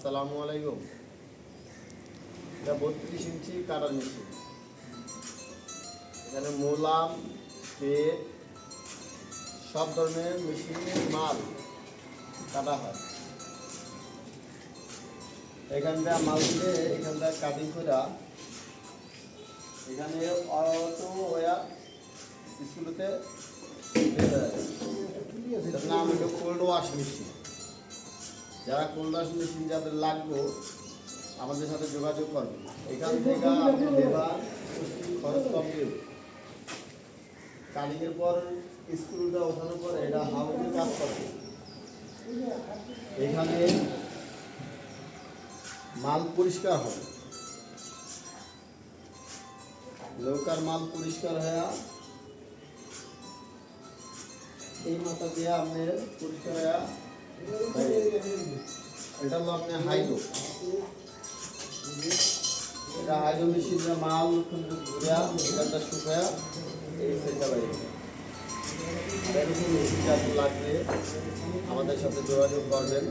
আসসালামু আলাইকুম। এটা বত্রিশ ইঞ্চি কাটার মেশিন। এখানে মোলাম, পেট, সব ধরনের মেশিনের মাল কাটা হয়। এখানটা মাল দিয়ে এখানটা কাটিং করে এখানে অটো ওয়া স্কুলেতে নাম কোল্ড ওয়াশ মেশিন যারা কোল্ড ওয়াশ মেশিন যাদের লাগবে আমাদের সাথে যোগাযোগ করবেন এখান থেকে আপনি লেবার খরচ কম দেবে কালিংয়ের পর স্ক্রুটা ওঠানোর পর এটা হাউসে কাজ করে। এখানে মাল পরিষ্কার হবে। নৌকার মাল পরিষ্কার হয়ে এই মাথা দিয়ে আপনার পরিষ্কার হয়ে এটা হলো আপনার হাইডো এটা হাইড্রো মেশিনটা মাল ঘুরিয়া এটা শুকায়া এই সেটা বাইরে এরকম মেশিন লাগবে। আমাদের সাথে যোগাযোগ করবেন।